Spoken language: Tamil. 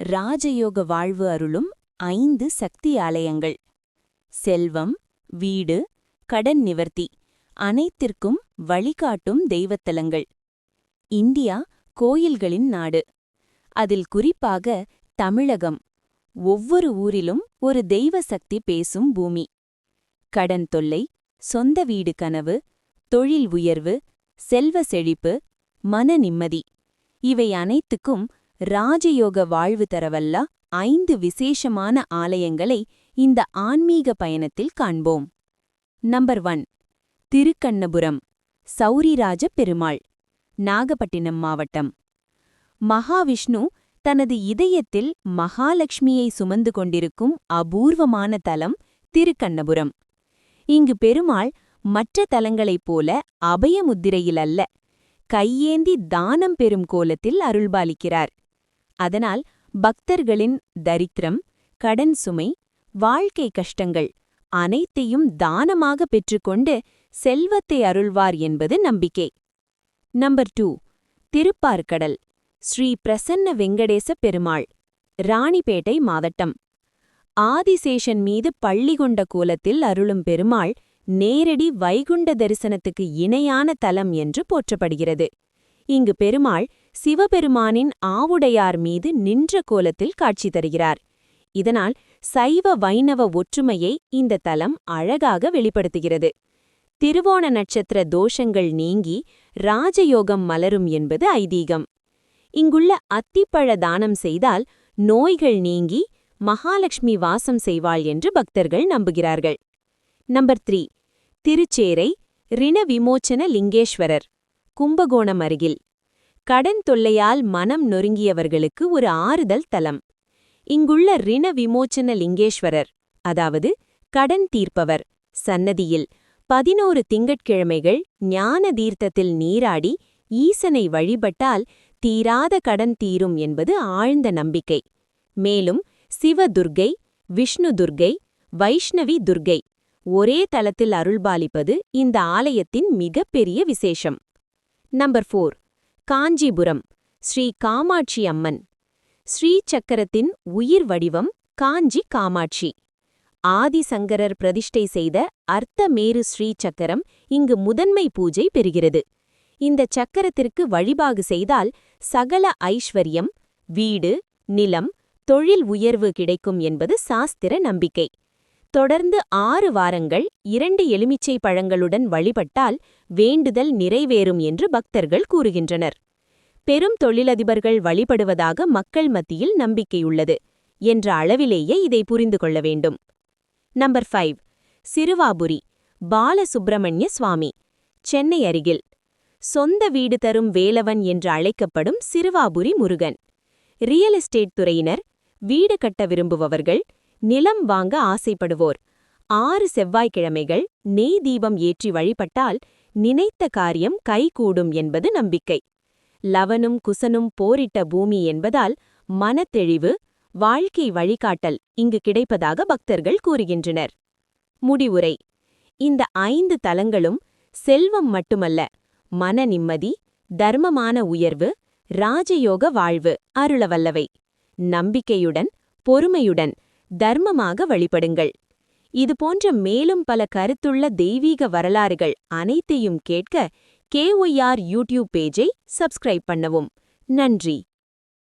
ராஜயோக வாழ்வு அருளும் ஐந்து சக்தி ஆலயங்கள். செல்வம் வீடு கடன் நிவர்த்தி அனைத்திற்கும் வழிகாட்டும் தெய்வத்தலங்கள். இந்தியா கோயில்களின் நாடு. அதில் குறிப்பாக தமிழகம். ஒவ்வொரு ஊரிலும் ஒரு தெய்வ சக்தி பேசும் பூமி. கடன் தொல்லை சொந்த வீடு கனவு தொழில் உயர்வு செல்வ செழிப்பு மன நிம்மதி இவை அனைத்துக்கும் ராஜயோக வாழ்வு தரவல்ல ஐந்து விசேஷமான ஆலயங்களை இந்த ஆன்மீக பயணத்தில் காண்போம். Number one. திருக்கண்ணபுரம் சௌரிராஜ பெருமாள் நாகப்பட்டினம் மாவட்டம். மகாவிஷ்ணு தனது இதயத்தில் மகாலட்சுமியை சுமந்து கொண்டிருக்கும் அபூர்வமான தலம் திருக்கண்ணபுரம். இங்கு பெருமாள் மற்ற தலங்களைப் போல அபயமுத்திரையில் அல்ல கையேந்தி தானம் பெறும் கோலத்தில் அருள்பாலிக்கிறார். அதனால் பக்தர்களின் தரித்திரம் கடன் சுமை வாழ்க்கை கஷ்டங்கள் அனைத்தையும் தானமாக பெற்றுக்கொண்டு செல்வத்தை அருள்வார் என்பது நம்பிக்கை. நம்பர் டூ திருப்பார்கடல் ஸ்ரீ பிரசன்ன வெங்கடேச பெருமாள் ராணிப்பேட்டை மாவட்டம். ஆதிசேஷன் மீது பள்ளி கொண்ட கோலத்தில் அருளும் பெருமாள் நேரடி வைகுண்ட தரிசனத்துக்கு இணையான தலம் என்று போற்றப்படுகிறது. இங்கு பெருமாள் சிவபெருமானின் ஆவுடையார் மீது நின்ற கோலத்தில் காட்சி தருகிறார். இதனால் சைவ வைணவ ஒற்றுமையை இந்த தலம் அழகாக வெளிப்படுத்துகிறது. திருவோண நட்சத்திர தோஷங்கள் நீங்கி ராஜயோகம் மலரும் என்பது ஐதீகம். இங்குள்ள அத்திப்பழ தானம் செய்தால் நோய்கள் நீங்கி மகாலட்சுமி வாசம் செய்வாள் என்று பக்தர்கள் நம்புகிறார்கள். Number three. திருச்சேரை ரிண விமோச்சன லிங்கேஸ்வரர் கும்பகோணம் அருகில். கடன் தொல்லையால் மனம் நொறுங்கியவர்களுக்கு ஒரு ஆறுதல் தலம். இங்குள்ள ரிண விமோச்சன லிங்கேஸ்வரர் அதாவது கடன் தீர்ப்பவர் சன்னதியில் பதினோரு திங்கட்கிழமைகள் ஞான தீர்த்தத்தில் நீராடி ஈசனை வழிபட்டால் தீராத கடன் தீரும் என்பது ஆழ்ந்த நம்பிக்கை. மேலும் சிவதுர்கை விஷ்ணு துர்கை வைஷ்ணவி துர்கை ஒரே தளத்தில் அருள்பாலிப்பது இந்த ஆலயத்தின் மிகப்பெரிய விசேஷம். Number four. காஞ்சிபுரம் ஸ்ரீ காமாட்சி அம்மன். ஸ்ரீ சக்கரத்தின் உயிர் வடிவம் காஞ்சி காமாட்சி. ஆதிசங்கரர் பிரதிஷ்டை செய்த அர்த்தமேரு ஸ்ரீ சக்கரம் இங்கு முதன்மை பூஜை பெறுகிறது. இந்த சக்கரத்திற்கு வழிபாகு செய்தால் சகல ஐஸ்வர்யம் வீடு நிலம் தொழில் உயர்வு கிடைக்கும் என்பது சாஸ்திர நம்பிக்கை. தொடர்ந்து ஆறு வாரங்கள் இரண்டு எலுமிச்சை பழங்களுடன் வழிபட்டால் வேண்டுதல் நிறைவேறும் என்று பக்தர்கள் கூறுகின்றனர். பெரும் தொழிலதிபர்கள் வழிபடுவதாக மக்கள் மத்தியில் நம்பிக்கையுள்ளது என்ற அளவிலேயே இதை புரிந்து கொள்ள வேண்டும். நம்பர் ஃபைவ் சிறுவாபுரி பாலசுப்பிரமணிய சுவாமி சென்னை அருகில். சொந்த வீடு தரும் வேலவன் என்று அழைக்கப்படும் சிறுவாபுரி முருகன். ரியல் எஸ்டேட் துறையினர் வீடு கட்ட விரும்புபவர்கள் நிலம் வாங்க ஆசைப்படுவோர். ஆறு செவ்வாய்க்கிழமைகள் நெய் தீபம் ஏற்றி வழிபட்டால் நினைத்த காரியம் கைகூடும் என்பது நம்பிக்கை. லவனும் குசனும் போரிட்ட பூமி என்பதால் மனத்தெளிவு வாழ்க்கை வழிகாட்டல் இங்கு கிடைப்பதாக பக்தர்கள் கூறுகின்றனர். முடிவுரை. இந்த ஐந்து தலங்களும் செல்வம் மட்டுமல்ல மன நிம்மதி தர்மமான உயர்வு ராஜயோக வாழ்வு அருளவல்லவை நம்பிக்கையுடன் பொறுமையுடன் தர்மமாக வழிபடுங்கள். இதுபோன்ற மேலும் பல கருத்துள்ள தெய்வீக வரலாறுகள் அனைத்தையும் கேட்க கேஒய்ஆர் யூடியூப் பேஜை சப்ஸ்கிரைப் பண்ணவும். நன்றி.